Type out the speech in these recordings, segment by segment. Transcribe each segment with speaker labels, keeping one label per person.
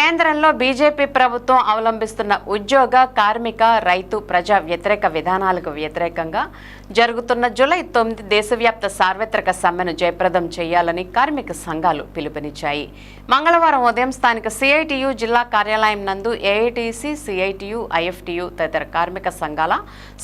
Speaker 1: కేంద్రంలో బీజేపీ ప్రభుత్వం అవలంబిస్తున్న ఉద్యోగ కార్మిక రైతు ప్రజా వ్యతిరేక విధానాలకు వ్యతిరేకంగా జరుగుతున్న జూలై తొమ్మిది దేశవ్యాప్త సార్వత్రిక సమ్మెను జయప్రదం చేయాలని కార్మిక సంఘాలు పిలుపునిచ్చాయి. మంగళవారం ఉదయం స్థానిక సిఐటియు జిల్లా కార్యాలయం నందు ఏఐటిసి సిఐటియు ఐఎఫ్టియు తదితర కార్మిక సంఘాల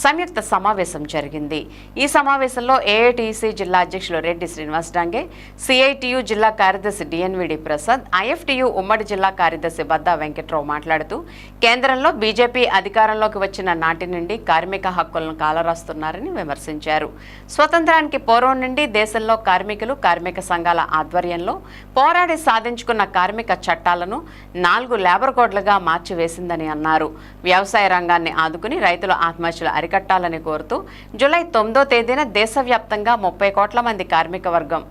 Speaker 1: సంయుక్త సమావేశం జరిగింది. ఈ సమావేశంలో ఏఐటిసి జిల్లా అధ్యక్షులు రెడ్డి శ్రీనివాస్ డాంగే సిఐటియు జిల్లా కార్యదర్శి డిఎన్విడి ప్రసాద్ ఐఎఫ్టియు ఉమ్మడి జిల్లా కార్యదర్శి బద్దా వెంకట్రావు మాట్లాడుతూ కేంద్రంలో బీజేపీ అధికారంలోకి వచ్చిన నాటి నుండి కార్మిక హక్కులను కాలరాస్తున్నారని విమర్శించారు. స్వతంత్రానికి పూర్వం నుండి దేశంలో కార్మికులు కార్మిక సంఘాల ఆధ్వర్యంలో పోరాడి సాధించుకున్న కార్మిక చట్టాలను నాలుగు లేబర్ కోడ్లుగా మార్చివేసిందని అన్నారు. వ్యవసాయ రంగాన్ని ఆదుకుని రైతుల ఆత్మహత్యలు అరికట్టాలని కోరుతూ జూలై తొమ్మిదో తేదీన దేశవ్యాప్తంగా ముప్పై కోట్ల మంది కార్మిక వర్గం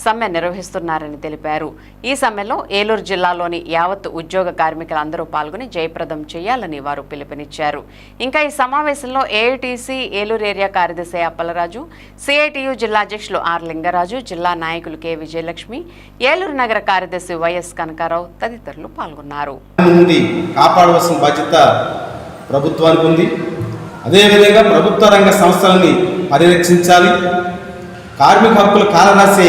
Speaker 1: సమ్మె నిర్వహిస్తున్నారని తెలిపారు. ఈ సమ్మెలో ఏలూరు జిల్లాలోని యావత్ ఉద్యోగ కార్మికులందరూ పాల్గొని జయప్రదం చేయాలని వారు పిలుపునిచ్చారు. ఇంకా ఈ సమావేశంలో ఏఐటీసీ ఏలూరు ఏరియా కార్యదర్శి అప్పలరాజు సిఐటియు జిల్లా అధ్యక్షులు ఆర్ లింగరాజు జిల్లా నాయకులు కె విజయలక్ష్మి ఏలూరు నగర కార్యదర్శి వైఎస్ కనకారావు తదితరులు పాల్గొన్నారు.
Speaker 2: కాపాడవలసిన బాధ్యత ప్రభుత్వానికి ఉంది. అదేవిధంగా ప్రభుత్వ రంగ సంస్థలని పరిరక్షించాలి. కార్మిక హక్కులు కాలరాసే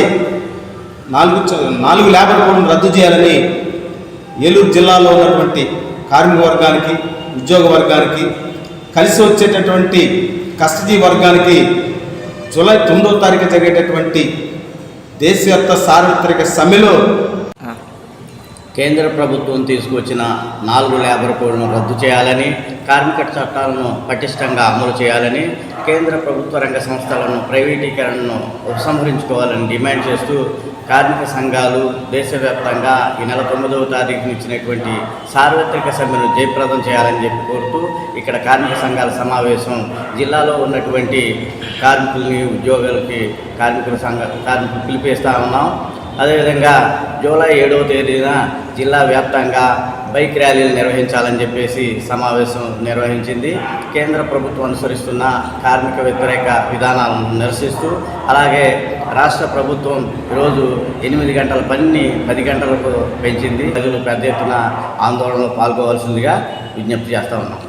Speaker 2: నాలుగు చ- నాలుగు లేబర్ కోడ్లను రద్దు చేయాలని ఏలూరు జిల్లాలో ఉన్నటువంటి కార్మిక వర్గానికి ఉద్యోగ వర్గానికి కలిసి వచ్చేటటువంటి కస్టడీ వర్గానికి జూలై తొమ్మిదో తారీఖు జరిగేటటువంటి దేశవ్యాప్త సార్వత్రిక సమ్మెలో
Speaker 3: కేంద్ర ప్రభుత్వం తీసుకొచ్చిన నాలుగు లేబర్ కోడ్లను రద్దు చేయాలని కార్మిక చట్టాలను పటిష్టంగా అమలు చేయాలని కేంద్ర ప్రభుత్వ రంగ సంస్థలను ప్రైవేటీకరణను ఉపసంహరించుకోవాలని డిమాండ్ చేస్తూ కార్మిక సంఘాలు దేశవ్యాప్తంగా ఈ నెల తొమ్మిదవ తారీఖున ఇచ్చినటువంటి సార్వత్రిక సమ్మెను జయప్రదం చేయాలని చెప్పి కోరుతూ ఇక్కడ కార్మిక సంఘాల సమావేశం జిల్లాలో ఉన్నటువంటి కార్మికుల్ని ఉద్యోగులకి కార్మికుల సంఘ కార్మికులు పిలిపిస్తూ ఉన్నాం. అదేవిధంగా జూలై ఏడవ తేదీన జిల్లా వ్యాప్తంగా బైక్ ర్యాలీలు నిర్వహించాలని చెప్పేసి సమావేశం నిర్వహించింది. కేంద్ర ప్రభుత్వం అనుసరిస్తున్న కార్మిక వ్యతిరేక విధానాలను నిరసిస్తూ అలాగే రాష్ట్ర ప్రభుత్వం ఈరోజు ఎనిమిది గంటల పనిని పది గంటలకు పెంచింది. ప్రజలు పెద్ద ఎత్తున ఆందోళనలో పాల్గొవలసిందిగా విజ్ఞప్తి చేస్తా ఉన్నాం.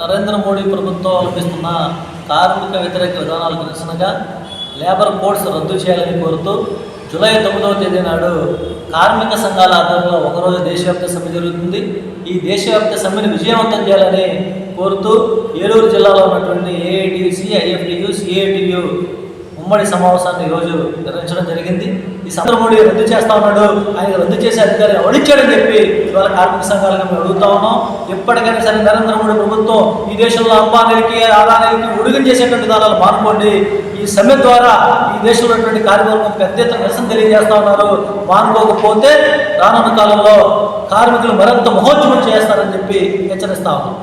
Speaker 4: నరేంద్ర మోడీ ప్రభుత్వం అనిపిస్తున్న కార్మిక వ్యతిరేక విధానాలకు నిరసనగా లేబర్ కోడ్స్ రద్దు చేయాలని కోరుతూ జూలై తొమ్మిదవ తేదీ నాడు కార్మిక సంఘాల ఆధ్వర్యంలో ఒకరోజు దేశవ్యాప్త సమ్మె జరుగుతుంది. ఈ దేశవ్యాప్త సమ్మెను విజయవంతం చేయాలని కోరుతూ ఏలూరు జిల్లాలో ఉన్నటువంటి ఏఐటిసి ఐఎఫ్టియు సిఐటియు ఉమ్మడి సమావేశాన్ని ఈరోజు నిర్వహించడం జరిగింది. ఈ సందర్భ మోడీ రద్దు చేస్తా ఉన్నాడు. ఆయన రద్దు చేసే అధికారి ఎవడిచ్చాడని చెప్పి ఇవాళ కార్మిక సంఘాలుగా మేము అడుగుతా ఉన్నాం. ఎప్పటికైనా సరే నరేంద్ర మోడీ ప్రభుత్వం ఈ దేశంలో అంబానీలకి ఆదానికి ఉడుగు చేసేటువంటి దానాలు మానుకోండి. ఈ సమ్మె ద్వారా ఈ దేశంలో ఉన్నటువంటి కార్మికులకు పెద్ద ఎత్తున నిరసన తెలియజేస్తా ఉన్నారు. మానుకోకపోతే రానున్న కాలంలో కార్మికులు మరింత మహోద్యమం చేస్తారని చెప్పి హెచ్చరిస్తా ఉన్నాం.